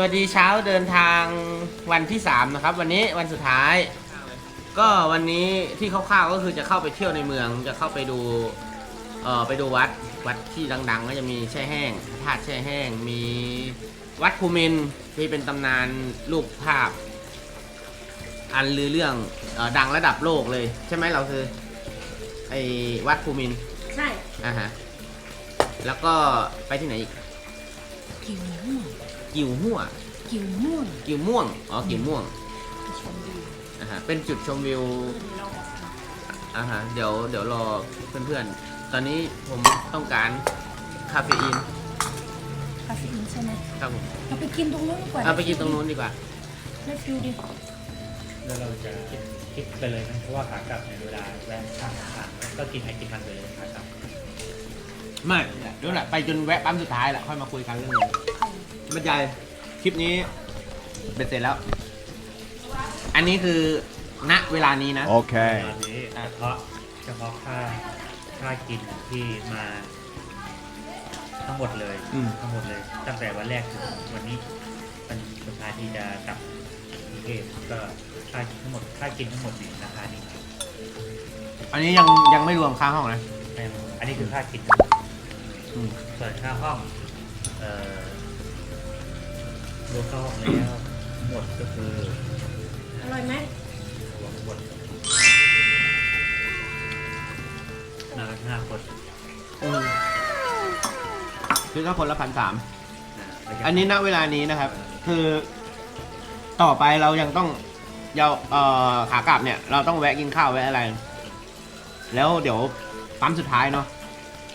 สวัสดีเช้าเดินทางวันที่ 3 นะครับ วันนี้วันสุดท้าย ก็วันนี้ที่คร่าวๆก็คือจะเข้าไปเที่ยวในเมือง จะเข้าไปดูเอ่อไปดูวัดวัดที่ดัง ๆ ก็จะมีแช่แห้งพระธาตุแช่แห้ง มีวัดภูมินทร์ที่เป็นตำนานรูปภาพ อันลือเรื่องเออดังระดับโลกเลย ใช่ไหมเราคือไอ้วัดภูมินทร์ใช่อ่าฮะแล้วก็ไปที่ไหนอีก กิวม่วง กิวหัวกิวม่วงกิวม่วงอ๋อกิวม่วงชมวิวอ่าฮะเป็นจุดชมวิวเราออกมาอ่าฮะเดี๋ยวเดี๋ยวรอเพื่อนๆ ตอนนี้ผมต้องการคาเฟอีนคาเฟอีนใช่ไหมครับผมเราไปกินตรงนู้นดีกว่าเอาไปกินตรงนู้นดีกว่า ได้ฟิลดิแล้วเราจะคิดคิดไปเลยไหมเพราะว่าขากลับในยเวลาแวะข้างทางก็กินไอกินมันไปเลยขากลับไม่เดี๋ยวแหละไปจนแวะปั๊มสุดท้ายแหละค่อยมาคุยกันเรื่องนี้ บรรยายคลิปนี้เป็นเสร็จแล้ว อันนี้คือณเวลานี้นะ Okay. ตอนนี้เฉพาะเฉพาะค่าค่ากินที่มาทั้งหมดเลยอืม ทั้งหมดเลย ตั้งแต่วันแรกถึงวันนี้วันสุดท้ายที่จะกลับกรุงเทพก็ค่าทั้งหมดค่ากินทั้งหมดนี่ราคานี้อันนี้ยังยังไม่รวมค่าห้องนะไม่อันนี้คือค่ากินอืม ส่วนค่าห้องเอ่อ รวมค่าห้องแล้วหมดก็คืออร่อยไหมรวมหมดมากันห้าคนอืมคือก็คนละพันสามอ่าแล้วก็อันนี้ณเวลานี้นะครับ คือต่อไปเรายังต้องเราเอ่อขากลับเนี่ย เราต้องแวะกินข้าวแวะอะไร แล้วเดี๋ยวปั๊มสุดท้ายเนาะ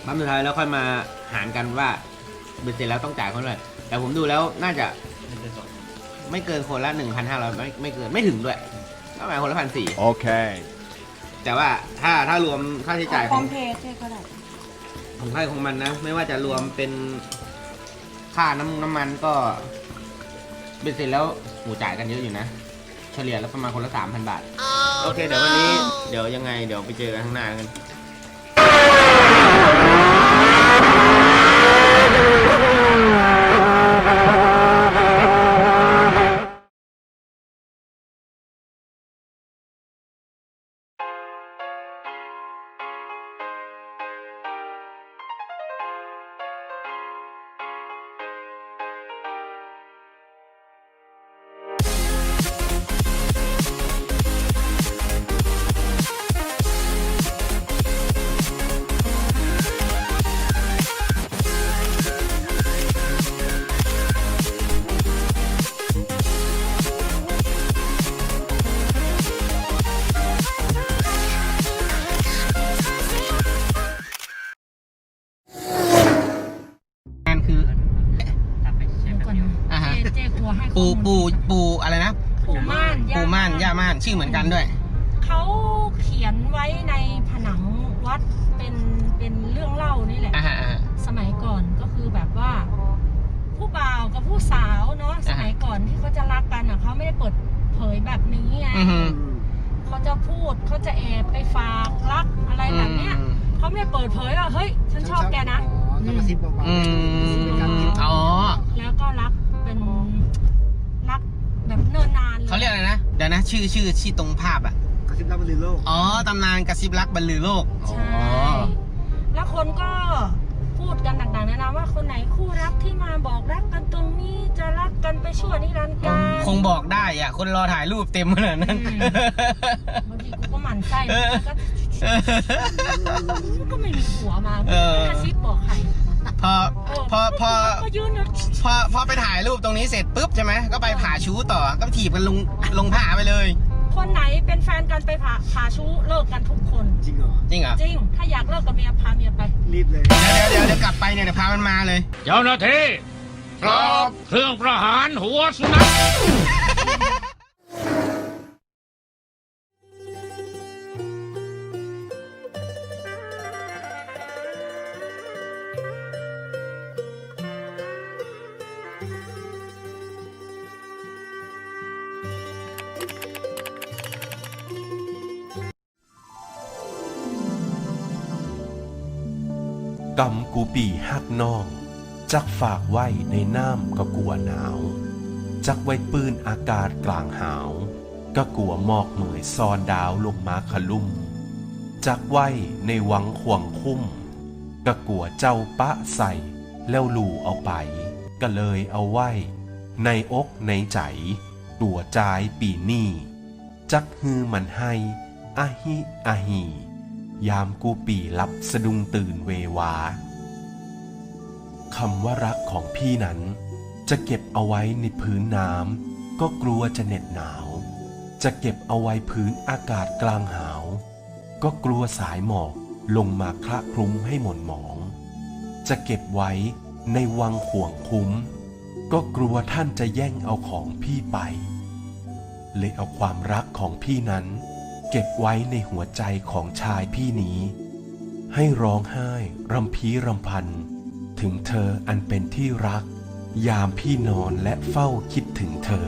ปั๊มสุดท้ายแล้วค่อยมาหารกันว่าเบ็ดเสร็จแล้วต้องจ่ายคนเท่าไหร่แต่ผมดูแล้วน่าจะไม่เกินสอง ไม่เกินคนละหนึ่งพันห้าร้อยไม่ไม่เกินไม่ถึงด้วยประมาณคนละพันสี่ Okay. แต่ว่าถ้าถ้ารวมค่าใช้จ่ายพขร้อองมเพย์ใช่ก็ได้ของใครของมันนะ ไม่ว่าจะรวมเป็นค่าน้ำน้ำมันก็เบ็ดเสร็จแล้วหมูจ่ายกันเยอะอยู่นะ เฉลี่ยแล้วประมาณคนละสามพันบาท โอเค เดี๋ยววันนี้ เดี๋ยวยังไง เดี๋ยวไปเจอกันข้างหน้ากัน ชื่อเหมือนกันด้วย เขาเขียนไว้ในผนังวัดเป็นเป็นเรื่องเล่านี่แหละ อ่าฮะอ่าฮะ สมัยก่อนก็คือแบบว่า ผู้บ่าวกับผู้สาวเนาะสอ่าฮะ มัยก่อนที่เขาจะรักกันอะเขาไม่ได้เปิดเผยแบบนี้ไงอือฮึเขาจะพูดเขาจะแอบไปฝากรักอะไรแบบเนี้ยอืมเขาไม่ได้เปิดเผยว่าเฮ้ย ฉันชอบแกนะ อ๋อต้องกระซิบเบาอืมอ๋อแล้วก็รักเป็นรักแบบเนิ่นนานเลยเขาเรียกอะไรนะเดี๋ยวนะ ชื่อชื่อที่ตรงภาพอะๆกระซิบรับบริโลกอ๋อตำนานกระซิบรักบรรลือโลกอ๋อใช่ แล้วคนก็พูดกันต่างๆนานาว่าคนไหนคู่รักที่มาบอกรักกันตรงนี้จะรักกันไปชั่วนิรันดร์กาล คงบอกได้อะ คนรอถ่ายรูปเต็มขนาดนั้น อืม บางทีกูก็หมั่นไส้มันก็มันก็ไม่มีผัวมาเออ กระซิบบอกใครพอเพอพอ ก็ยืนอยู่ พอพอไปถ่ายรูปตรงนี้เสร็จปุ๊บใช่ไหมก็ไปผ่าชูต่อก็ถีบกันลงลงผ่าไปเลย คนไหนเป็นแฟนกันไปผ่าผ่าชู้เลิกกันทุกคน จริงเหรอ จริงเหรอจริง ถ้าอยากเลิกกับเมียพาเมียไป รีบเลย เดี๋ยวเดี๋ยวเดี๋ยวกลับไปเนี่ยเดี๋ยวพามันมาเลย เจ้าหน้าที่พร้อมเครื่องประหารหัวสุนัข กำกูปีหักน้อง จักฝากไว้ในน้ำก็กลัวหนาว จักไว้ปืนอากาศกลางหาว ก็กลัวหมอกเหมยซอนดาวลงมาขลุ่ม จักไว้ในวังขวงคุ้ม ก็กลัวเจ้าปะใส่แล้วหลู่เอาไป ก็เลยเอาไว้ ในอกในใจ ตัวจายปีนี่ จักฮือมันให้อาฮิอาฮี ยามกูปีรับสะดุ้งตื่นเววาคำว่ารักของพี่นั้น จะเก็บเอาไว้ในพื้นน้ำก็กลัวจะเหน็ดหนาว จะเก็บเอาไว้พื้นอากาศกลางหาว ก็กลัวสายหมอกลงมาคละคลุ้มให้หม่นหมอง จะเก็บไว้ในวังข่วงคุ้ม ก็กลัวท่านจะแย่งเอาของพี่ไป เลยเอาความรักของพี่นั้น เก็บไว้ในหัวใจของชายพี่นี้ ให้ร้องไห้รำพีรำพัน ถึงเธออันเป็นที่รัก ยามพี่นอนและเฝ้าคิดถึงเธอ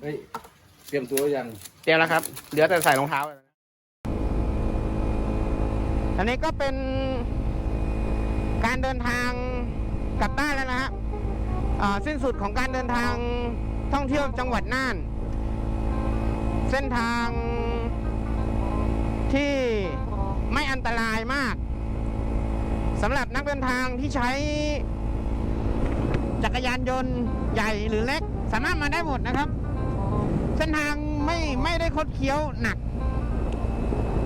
เฮ้ย เตรียมตัวยัง เตรียมแล้วครับ เหลือแต่ใส่รองเท้า อันนี้ก็เป็นการเดินทางกลับบ้านแล้วนะฮะอ่าสิ้นสุดของการเดินทางท่องเที่ยวจังหวัดน่าน เส้นทางที่ไม่อันตรายมากสำหรับนักเดินทางที่ใช้ จักรยานยนต์ใหญ่หรือเล็ก สามารถมาได้หมดนะครับ เส้นทางไม่ไม่ได้คดเคี้ยวหนัก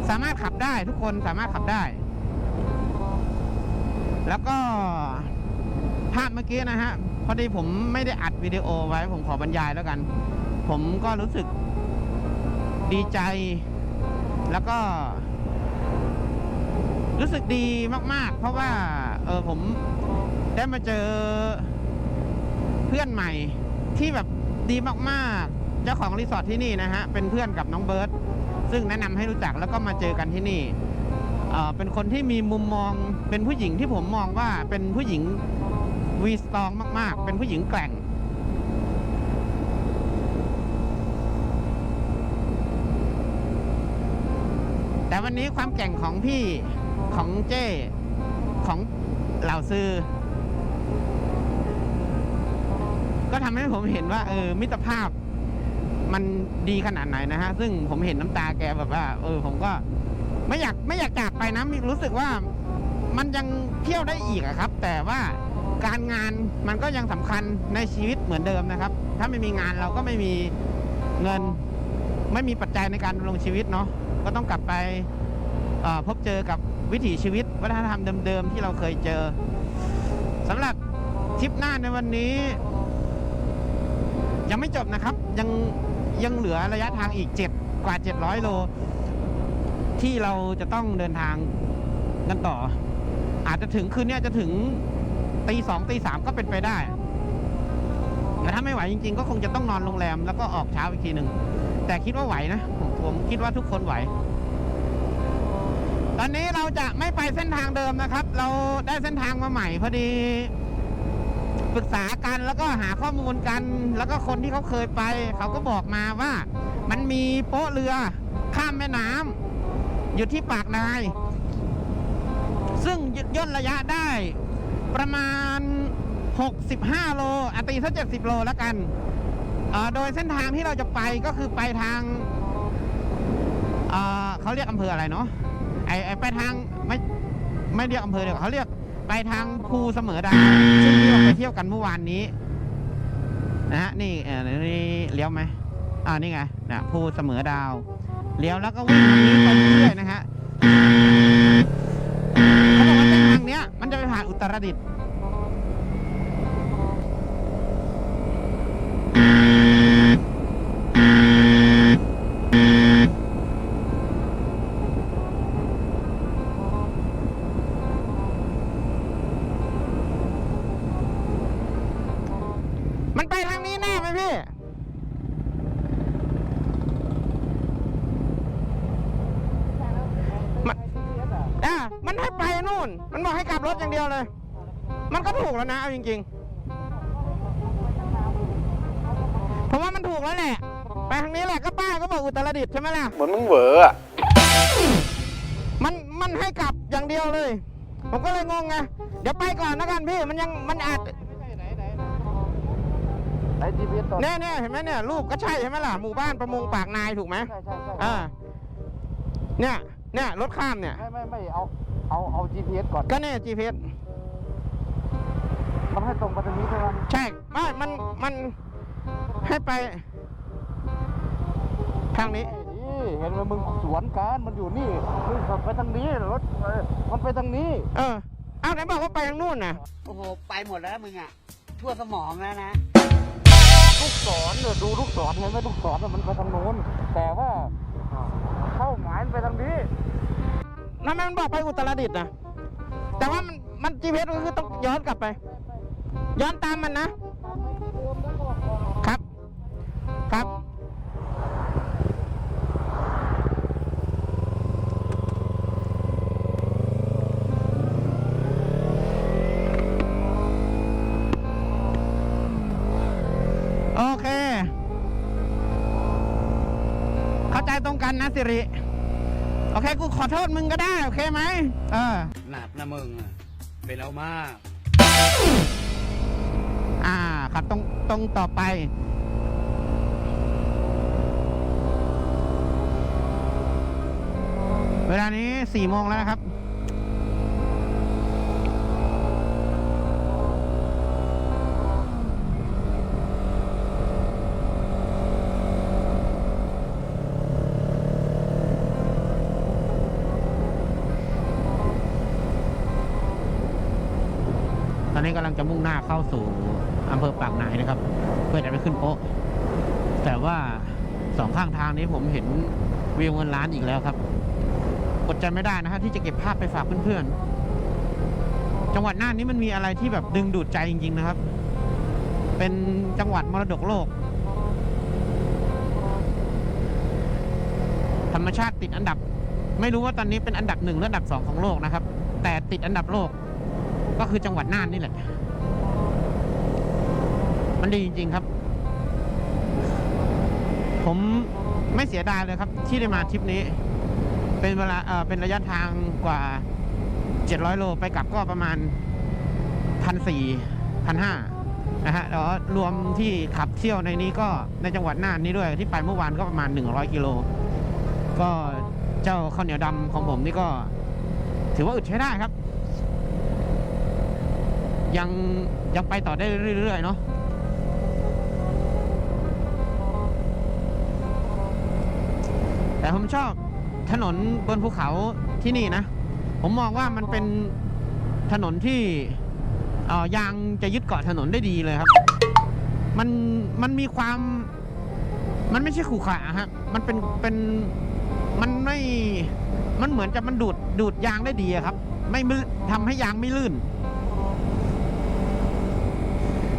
สามารถขับได้ทุกคนสามารถขับได้ แล้วก็ภาพเมื่อกี้นะฮะ พอดีผมไม่ได้อัดวิดีโอไว้ ผมขอบรรยายแล้วกัน ผมก็รู้สึกดีใจ แล้วก็ รู้สึกดีมาก ๆ เพราะว่า เออผมได้มาเจอเพื่อนใหม่ที่แบบดีมาก ๆ เจ้าของรีสอร์ทที่นี่นะฮะเป็นเพื่อนกับน้องเบิร์ตซึ่งแนะนำให้รู้จักแล้วก็มาเจอกันที่นี่เอ่อเป็นคนที่มีมุมมองเป็นผู้หญิงที่ผมมองว่าเป็นผู้หญิงวีสตองมาก ๆ เป็นผู้หญิงแกร่ง แต่วันนี้ความแกร่งของพี่ของเจ้ของเหล่าซื้อก็ทำให้ผมเห็นว่าเออมิตรภาพ มันดีขนาดไหนนะฮะ ซึ่งผมเห็นน้ำตาแกแบบว่า เออ ผมก็ ไม่อยากไม่อยากจากไปนะรู้สึกว่ามันยังเที่ยวได้อีกครับ แต่ว่าการงานมันก็ยังสำคัญในชีวิตเหมือนเดิมนะครับ ถ้าไม่มีงานเราก็ไม่มีเงิน ไม่มีปัจจัยในการดำรงชีวิตเนาะก็ต้องกลับไปพบเจอกับวิถีชีวิตวัฒนธรรมเดิมๆที่เราเคยเจอสำหรับทริปหน้าในวันนี้ ยังไม่จบนะครับยัง ยังเหลือระยะทางอีก 7 กว่า 700 โล ที่เราจะต้องเดินทางกันต่อ อาจจะถึงคืนนี้จะถึงตีสองตีสามก็เป็นไปได้แต่ถ้าไม่ไหวจริง ๆ ก็คงจะต้องนอนโรงแรมแล้วก็ออกเช้าอีกทีหนึ่งแต่คิดว่าไหวนะผมผมคิดว่าทุกคนไหว ตอนนี้เราจะไม่ไปเส้นทางเดิมนะครับ เราได้เส้นทางมาใหม่พอดี ปรึกษากันแล้วก็หาข้อมูลกัน แล้วก็คนที่เขาเคยไป เขาก็บอกมาว่า มันมีโป๊ะเรือข้ามแม่น้ำอยู่ที่ปากนาย ซึ่งย่นระยะได้ประมาณ 65 โลอาตีถ้า70 โลแล้วกันโดยเส้นทางที่เราจะไปก็คือไปทางเเขาเรียกอำเภออะไรเนาะไอไอไปทางไม่ไม่เรียกอำเภอเดียวเขาเรียก ไปทางภูเสมอดาวซึ่งที่เราไปเที่ยวกันเมื่อวานนี้นะฮะนี่เออนี่เลี้ยวไหมอ่านี่ไงนะภูเสมอดาวเลี้ยวแล้วก็วิ่งทางนี้ไปเรื่อยนะฮะเขาบอกว่าเส้นทางเนี้ย มันจะไปผ่านอุตรดิตถ์ นอ่ามันให้ไปนู่นมันบอกให้กลับรถอย่างเดียวเลย มันก็ถูกแล้วนะเอาจริงๆผมว่ามันถูกแล้วแหละไปทางนี้แหละก็ป้ายก็บอกอุตรดิตถ์ใช่ไหมล่ะเหมือนมึงเหวออะมันมันให้กลับอย่างเดียวเลย ผมก็เลยงงไงเดี๋ยวไปก่อนนะกันพี่มันยังมันอาจไอ้ GPS ตอนแน่เนี่ยเห็นไหมเนี่ยรูปก็ใช่ใช่ไหมล่ะหมู่บ้านประมงปากนายถูกไหมใช่ใช่ใช่อ่าเนี่ยเนี่ยรถข้ามเนี่ยไม่ไม่ไม่เอา เอาเอา GPS ก่อนก็เนี่ย GPS มันให้ตรงไปทางนี้ใช่ไหมใช่ไม่มันมันให้ไป ทางนี้ นี่เห็นไหมมึงสวนกันมันอยู่นี่มึงขับไปทางนี้รถเออมันไปทางนี้ เออเอาไหนบอกว่าไปทางนู่นน่ะ โอ้โห ไปหมดแล้วมึงอะ ทั่วสมองแล้วนะ ลูกศรเนี่ยดูลูกศรเห็นไหมลูกศรน่ะมันไปทางโน้นแต่ว่าเข้าหมายมันไปทางนี้ ทำไมมันบอกไปอุตรดิตถ์นะแต่ว่ามันมัน GPS ก็คือต้องย้อนกลับไป ย้อนตามมันนะ ครับ ครับโอเค เข้าใจตรงกันนะสิริ โอเคกูขอโทษมึงก็ได้ โอเคไหมเออ หนักนะมึงอะเป็นเอามาก อ่า ครับตรงตรงต่อไป เวลานี้สี่โมงแล้วนะครับ ตอนนี้กำลังจะมุ่งหน้าเข้าสู่อำเภอปากนายนะครับ เพื่อจะไปขึ้นโป๊ะ แต่ว่าสองข้างทางนี้ผมเห็นวิวเงินล้านอีกแล้วครับอดใจไม่ได้นะฮะที่จะเก็บภาพไปฝากเพื่อนๆ จังหวัดน่านนี้มันมีอะไรที่แบบดึงดูดใจจริง ๆนะครับ เป็นจังหวัดมรดกโลก ธรรมชาติติดอันดับ ไม่รู้ว่าตอนนี้เป็นอันดับหนึ่งหรืออันดับสองของโลกนะครับ แต่ติดอันดับโลก ก็คือจังหวัดน่านนี่แหละ มันดีจริง ๆ ครับ ผมไม่เสียดายเลยครับ ที่ได้มาทริปนี้ เป็นเวลาเออเป็นระยะทางกว่า 700 โลไปกลับก็ประมาณพันสี่พันห้านะฮะแล้วรวมที่ขับเที่ยวในนี้ก็ในจังหวัดน่านนี้ด้วย ที่ไปเมื่อวานก็ประมาณ 100 กิโล ก็เจ้าข้าวเหนียวดำของผมนี่ก็ ถือว่าอึดใช้ได้ครับ ยังยังไปต่อได้เรื่อยๆเนาะแต่ผมชอบถนนบนภูเขาที่นี่นะ ผมมองว่ามันเป็นถนนที่เออยางจะยึดเกาะถนนได้ดีเลยครับ มันมันมีความมันไม่ใช่ขู่ขาฮะ มันเป็นเป็นมันไม่มันเหมือนจะมันดูดดูดยางได้ดีอะครับ ไม่มืดทำให้ยางไม่ลื่น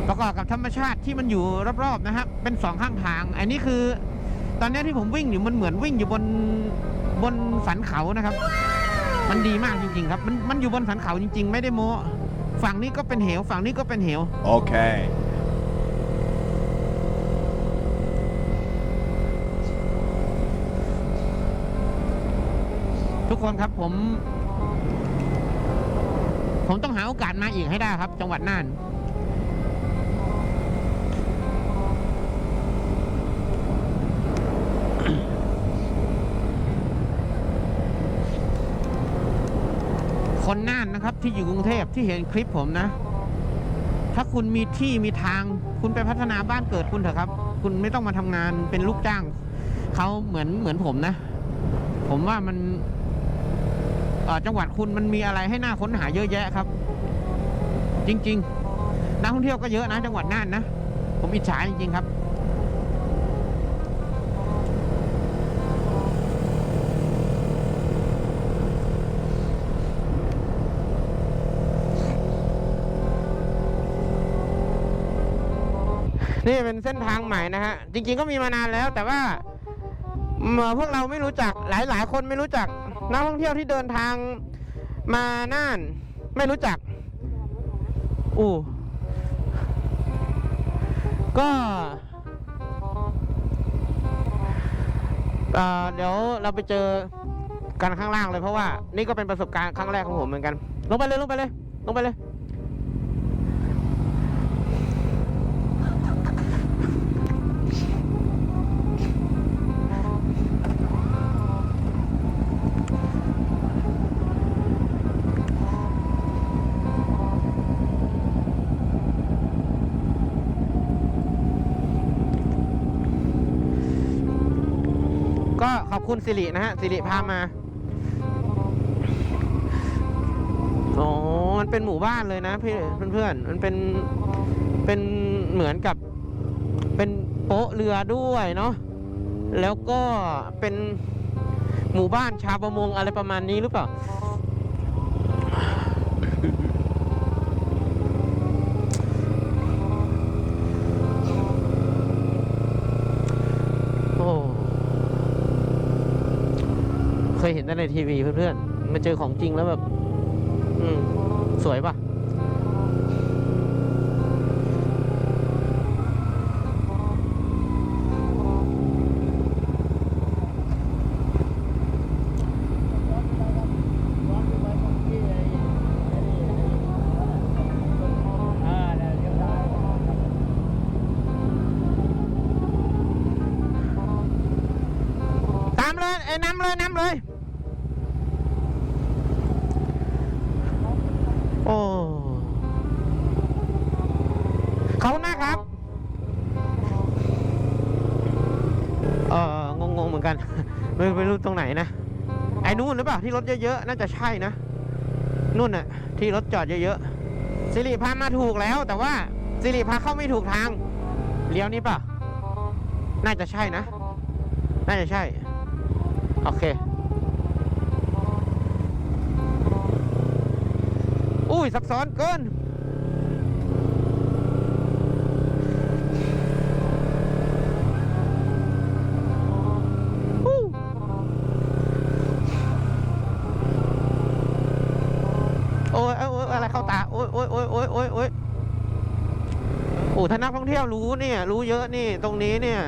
ประกอบกับธรรมชาติที่มันอยู่รอบๆนะครับเป็นสองข้างทาง อันนี้คือ ตอนนี้ที่ผมวิ่งอยู่มันเหมือนวิ่งอยู่บนบนสันเขานะครับ มันดีมากจริง ๆ ครับ มันมันอยู่บนสันเขาจริง ๆ ไม่ได้โม้ฝั่งนี้ก็เป็นเหว ฝั่งนี้ก็เป็นเหว Okay. ทุกคนครับผม ผมต้องหาโอกาสมาอีกให้ได้ครับ จังหวัดน่าน คนน่านนะครับ ที่อยู่กรุงเทพที่เห็นคลิปผมนะ ถ้าคุณมีที่มีทาง คุณไปพัฒนาบ้านเกิดคุณเถอะครับ คุณไม่ต้องมาทำงานเป็นลูกจ้างเขาเหมือนเหมือนผมนะ ผมว่ามันจังหวัดคุณมันมีอะไรให้น่าค้นหาเยอะแยะครับ จริง ๆ นักท่องเที่ยวก็เยอะนะ จังหวัดน่านนะ ผมอิจฉาจริงๆครับ นี่เป็นเส้นทางใหม่นะฮะ จริง ๆ ก็มีมานานแล้ว แต่ว่าพวกเราไม่รู้จักหลายๆ คนไม่รู้จักนักท่องเที่ยวที่เดินทางมาน่าน ไม่รู้จัก อู้ก็เดี๋ยวเราไปเจอกันข้างล่างเลยเพราะว่า นี่ก็เป็นประสบการณ์ครั้งแรกของผมเหมือนกัน ลงไปเลยลงไปเลย ลงไปเลย คุณสิรินะฮะสิริพามาอ๋อมันเป็นหมู่บ้านเลยนะพี่เพื่อนๆมันเป็นเป็นเหมือนกับ เป็นโป๊ะเรือด้วยเนาะแล้วก็เป็นหมู่บ้านชาวประมงอะไรประมาณนี้หรือเปล่า เคยเห็นแต่ในทีวีเพื่อนๆมาเจอของจริงแล้วแบบ อืม สวยปะ ที่รถเยอะๆ น่าจะใช่นะ นู่นน่ะ ที่รถจอดเยอะๆสิริพามาถูกแล้ว แต่ว่าสิริพาเข้าไม่ถูกทาง เลี้ยวนี้ป่ะ น่าจะใช่นะ น่าจะใช่ โอเค อุ้ยซับซ้อนเกิน อู้โอ้ยโอ้ยโอ้ยอะไรเข้าตา โอ้ยโอ้ยโอ้ยโอ้ยโอ้ยโอ้ยโอ้ถ้านัก เที่ยวรู้เนี่ย รู้เยอะนี่ตรงนี้เนี่ย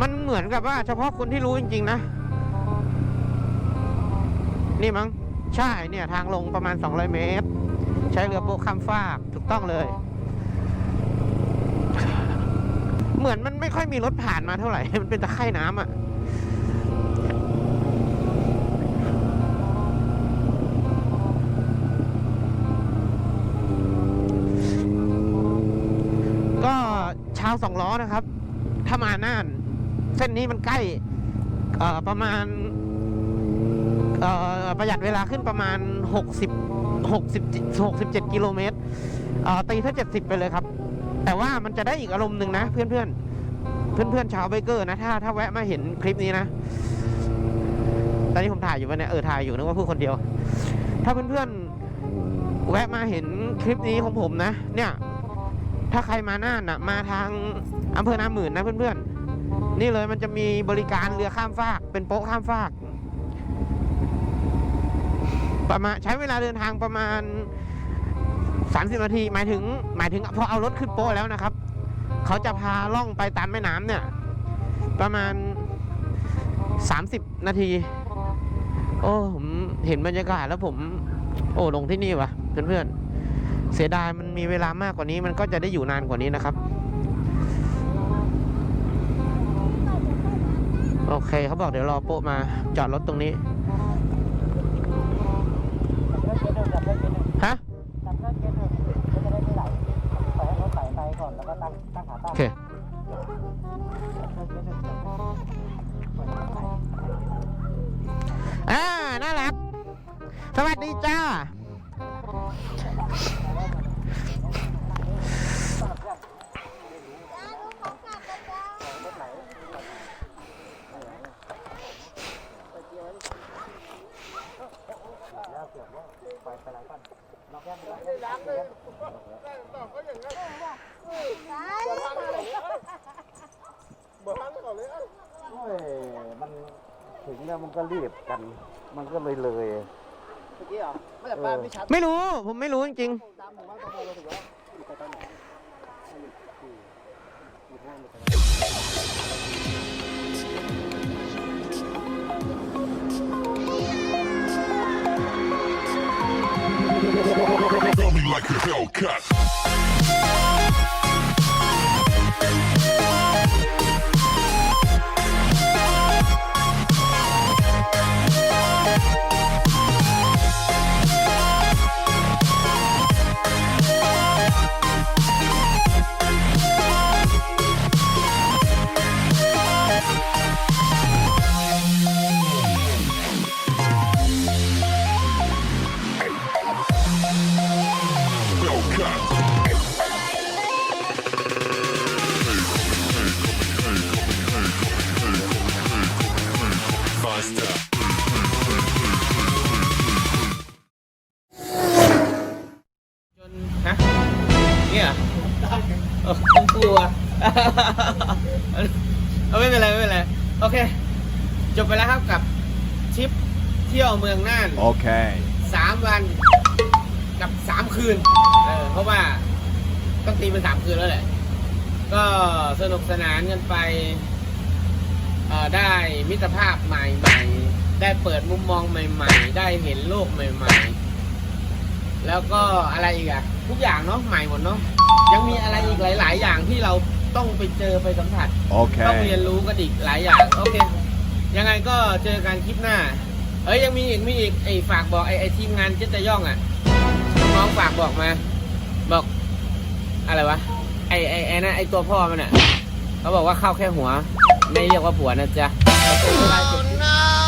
มันเหมือนกับว่า เฉพาะคนที่รู้จริง ๆ นะ นี่มั้งใช่เนี่ย ทางลงประมาณ 200 เมตร ใช้เรือโป๊ะข้ามฟากถูกต้องเลย เหมือนมันไม่ค่อยมีรถผ่านมาเท่าไหร่ มันเป็นตะไคร่น้ำอะาวสองล้อนะครับ ถ้ามาน่าน เส้นนี้มันใกล้ประมาณประหยัดเวลาขึ้นประมาณ 60 60 67กิโลเมตรเอ่อตีถ้า70 ไปเลยครับ แต่ว่ามันจะได้อีกอารมณ์หนึ่งนะ เพื่อนเพื่อนเพื่อนเพื่อนชาวไบเกอร์นะ ถ้าถ้าแวะมาเห็นคลิปนี้นะ ตอนนี้ผมถ่ายอยู่วะเนี่ยเออถ่ายอยู่นึกว่าพูดคนเดียว ถ้าเพื่อนเพื่อนแวะมาเห็นคลิปนี้ของผมนะ เนี่ย ถ้าใครมาน่านนะมาทางอำเภอนาหมื่นนะเพื่อนๆ นี่เลยมันจะมีบริการเรือข้ามฟาก เป็นโป๊ะข้ามฟาก ประมาณใช้เวลาเดินทางประมาณ 30 นาที หมายถึง หมายถึงพอเอารถขึ้นโป๊ะแล้วนะครับ เขาจะพาล่องไปตามแม่น้ำเนี่ย ประมาณ 30 นาที โอ้ผมเห็นบรรยากาศแล้วผม โอ้ลงที่นี่วะเพื่อนๆ เสียดายมันมีเวลามากกว่านี้มันก็จะได้อยู่นานกว่านี้นะครับ โอเคเขาบอกเดี๋ยวรอโป๊ะมาจอดรถตรงนี้ โอ้ยมันถึงแล้วมันก็รีบกัน มันก็เลยเลย เมื่อกี้เหรอไม่แต่ป้าไม่ชัดไม่รู้ผมไม่รู้จริงตามหมู่บ้านตะโมเราถือว่าอยู่ไปตอนไหนๆจ กับสามคืนเออเพราะว่าต้องตีเป็นสามคืนแล้วแหละ ก็สนุกสนานกันไปเอ่อได้มิตรภาพใหม่ๆ ได้เปิดมุมมองใหม่ๆ ได้เห็นโลกใหม่ๆ แล้วก็อะไรอีกอะทุกอย่างเนาะใหม่หมดเนาะยังมีอะไรอีกหลาย ๆ อย่างที่เราต้องไปเจอไปสัมผัสต้องเรียนรู้กันอีกหลายอย่าง โอเค ยังไงก็เจอกันคลิปหน้า เอ้ยยังมีอีกมีอีกไอ้ฝากบอกไอ้ไอ้ทีมงานเจ๊จะย่องอะ น้องฝากบอกมา บอก อะไรวะ ไอไอไอนั่นไอตัวพ่อมันอะ เขาบอกว่าเข้าแค่หัว ไม่เรียกว่าผัวนะจ๊ะ oh, no.